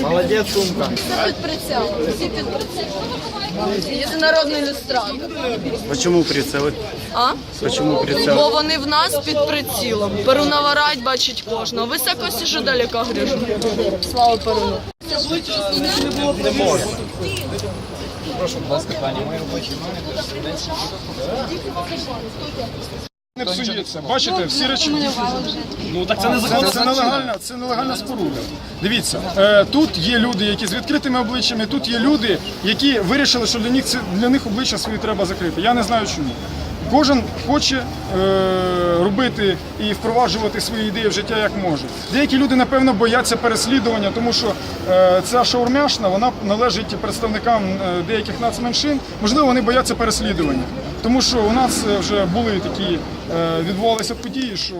Молодець, сумка. Все під. Всі під прицелом. Єдинородний ілюстратор. Почему прицели? А? Почему прицел? Бо вони в нас під прицілом. Перу наварать бачить кожного. Високо сижу, далеко грижу. Слава Перуну. Не псується. Бачите, всі речі. Ну так це незаконна це, це нелегальна, це нелегальна споруда. Дивіться, е, тут є люди, які з відкритими обличчями, тут є люди, які вирішили, що для них це для них обличчя свої треба закрити. Я не знаю чому. Кожен хоче е, робити і впроваджувати свої ідеї в життя як може. Деякі люди, напевно, бояться переслідування, тому що е, ця шаурмяшна вона належить представникам е, деяких нацменшин. Можливо, вони бояться переслідування. Тому що у нас е, вже були такі е, відбувалися події, що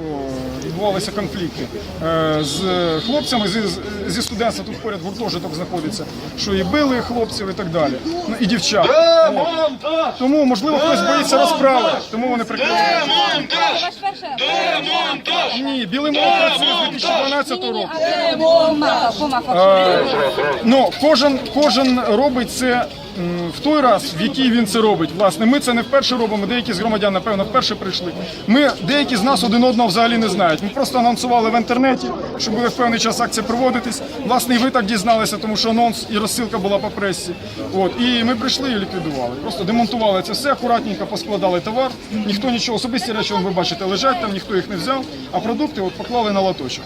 відбувалися конфлікти е, з хлопцями зі, зі студентства. Тут поряд гуртожиток знаходиться, що і били хлопців і так далі. Ну і дівчат. Тому можливо хтось боїться розправи, тому вони прикривають. Ні, білий мов працює з 2012 року. Е, Ну, кожен, кожен робить це в той раз, в який він це робить. Власне, ми це не вперше робимо. Деякі з громадян, напевно, вперше прийшли. Ми деякі з нас один одного взагалі не знають. Ми просто анонсували в інтернеті, що буде в певний час акція проводитись. Власне, і ви так дізналися, тому що анонс і розсилка була по пресі. От і ми прийшли і ліквідували. Просто демонтували це все, акуратненько поскладали товар. Ніхто нічого особисті речі, ви бачите, лежать там, ніхто їх не взяв. А продукти от поклали на латочок.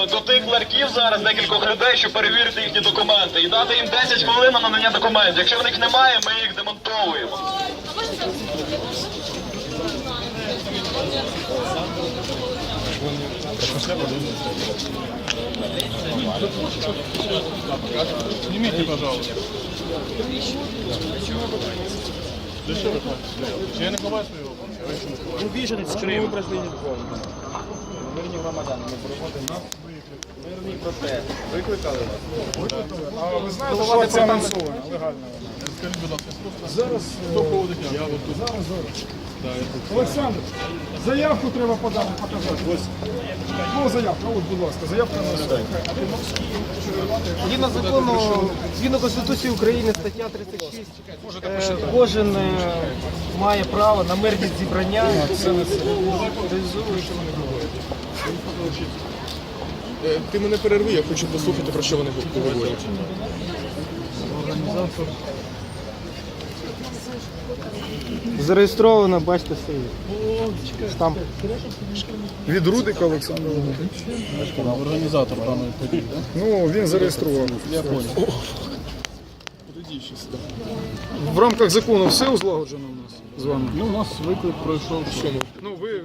О, до тих ларків зараз декількох людей, щоб перевірити їхні документи і дати їм 10 хвилин на надання документів. Якщо в них немає, ми їх демонтовуємо. А ви знаєте, що це анонсовано легально? Зараз, е, зараз, зараз. Олександр, заявку треба подати, показати. Ось. Ну, заявка, от, будь ласка, заявка на Згідно закону, згідно Конституції України, стаття 36, е, кожен е, має право на мирні зібрання. Реалізовує, що вони говорять. Е, Ти мене перерви, я хочу послухати, про що вони говорять. Зареєстровано, бачите, стоїть. Штамп. Від Рудика Олександра. Організатор даної події, так? Ну, він зареєстрував. Я понял. В рамках закону все узлагоджено у нас з вами. Ну, у нас виклик пройшов. Що ми? Ну, ви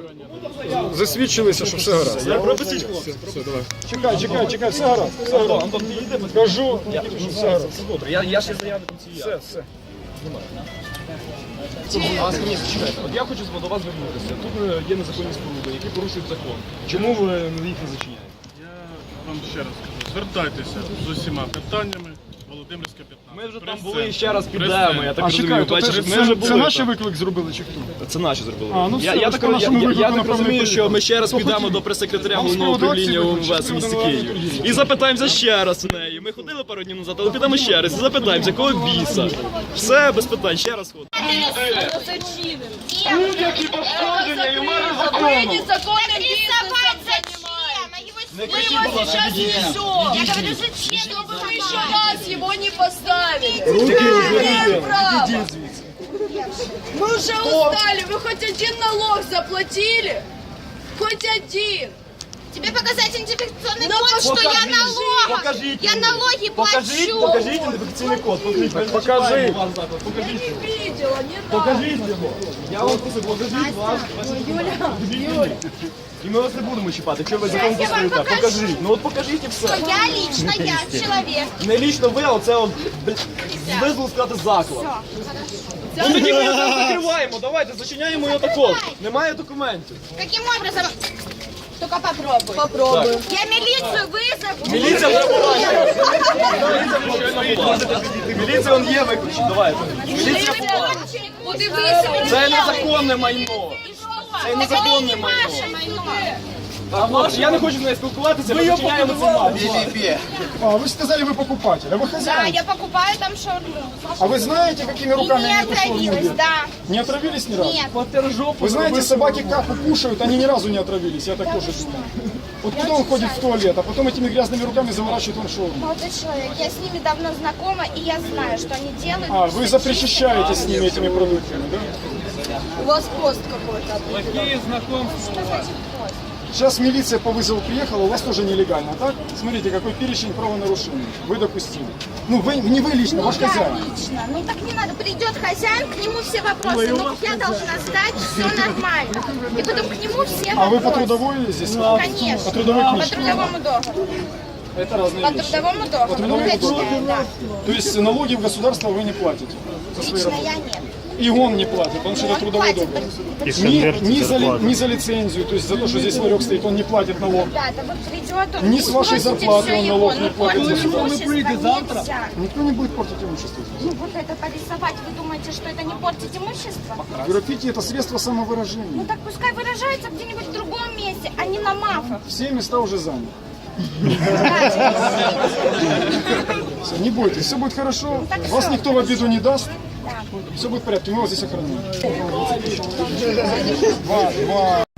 засвідчилися, що все гаразд. Я пропустіть хлопці. Все, давай. Чекай, чекай, чекай, все гаразд. Все гаразд. Кажу, що все гаразд. Добре, я, я ще заявник Все, все. А скажіть, чекайте, от я хочу до вас звернутися. Тут е, є незаконні споруди, які порушують закон. Чому ви їх не зачиняєте? Я вам ще раз кажу, звертайтеся з усіма питаннями. Володимирська 15. Ми вже там були і ще раз підемо, я так А розумію. чекай, то це, ми вже це були наші там. виклик зробили чи хто? Це наші зробили. А, ну я, все, я, так, я, нашому я, я виклику, так напевно, розумію, що ми ще раз підемо до прес-секретаря головного з приводу управління акції УМВС в місті чи Києві. приводу? І запитаємося ще раз у неї. Ми ходили пару днів назад, але підемо ще раз і запитаємося, якого біса. Все, без питань, ще раз ходимо. Будь-які пошкодження і в мене закону. бизнесом Не кричіть, будь ласка, сейчас відійдіть. все, чтобы вы еще раз его не поставили. Мы имеем право. Мы уже устали. Вы хоть один налог заплатили? Хоть один. Тебе показать идентификационный код, что я налогов. покажите Я налоги Покажите, плачу. покажите идентификационный код. Смотрите, Покажи. Покажите. Видела, не Покажите его. Я вам просто покажіть ваш. Юля, І ми вас не будемо чіпати. Якщо ви закон я вам постоїте, покажу. покажіть. Ну от покажіть і Что все. я лично, я человек. Не лічно ви, а оце от визвол сказати заклад. Ну тоді ми його закриваємо, давайте, зачиняємо його також. Немає документів. Каким образом? Только попробуй. Попробуй. Я милицию вызову. Міліція вже була. Міліція он є выключит. Давай. Міліція. Куди? Це незаконне майно. Це незаконне майно. А, хлопці, я не хочу з нею спілкуватися, ми зачиняємо цю мапу. А, вы же сказали, вы покупатель, а вы Да, хозяин. я покупаю там шаурму. А вы знаете, какими И руками не они эту шаурму отравилась, делают? да. Не отравились ни разу? Нет. Вы знаете, собаки капу кушают, они ни разу не отравились, я так тоже знаю. Вот куда он ходит в туалет, а потом этими грязными руками заворачивает он шаурму. Молодой человек, я с ними давно знакома, и я знаю, что они делают. А, вы запрещаете с ними этими продуктами, да? У вас пост какой-то. Сейчас милиция по вызову приехала, у вас тоже нелегально, так? Смотрите, какой перечень правонарушений вы допустили. Ну, вы, не вы лично, ваш Я хозяин. лично. Ну так не надо. Придет хозяин, к нему все вопросы. Ну я должна сдать, все нормально. И потом к нему все А вы вопросы. по трудовой здесь? Конечно. По трудовой По книжке? трудовому договору. Это разные По вещи. трудовому договору. трудовому Уточняю, да. То есть налоги в государство вы не платите? Лично я нет. И он не платит, потому что это Он трудовой платит. договор. Ни, ни, за, ли- ни за лицензию, то есть за то, что здесь ларек стоит, он не платит налог. Ребята, вот придет он. Ни с вашей спросите зарплаты всё он его, налог ну, не платит. имущество нельзя. Никто не будет портить имущество. Ну вот это порисовать, вы думаете, что это не портить имущество? Граффити это средство самовыражения. Ну так пускай выражается где-нибудь в другом месте, а не на мафах. Все места уже заняты. Всё, не бойтесь, все будет хорошо. Вас никто в обиду не даст. Все будет в порядке, мы вас здесь охраняем. Два, два.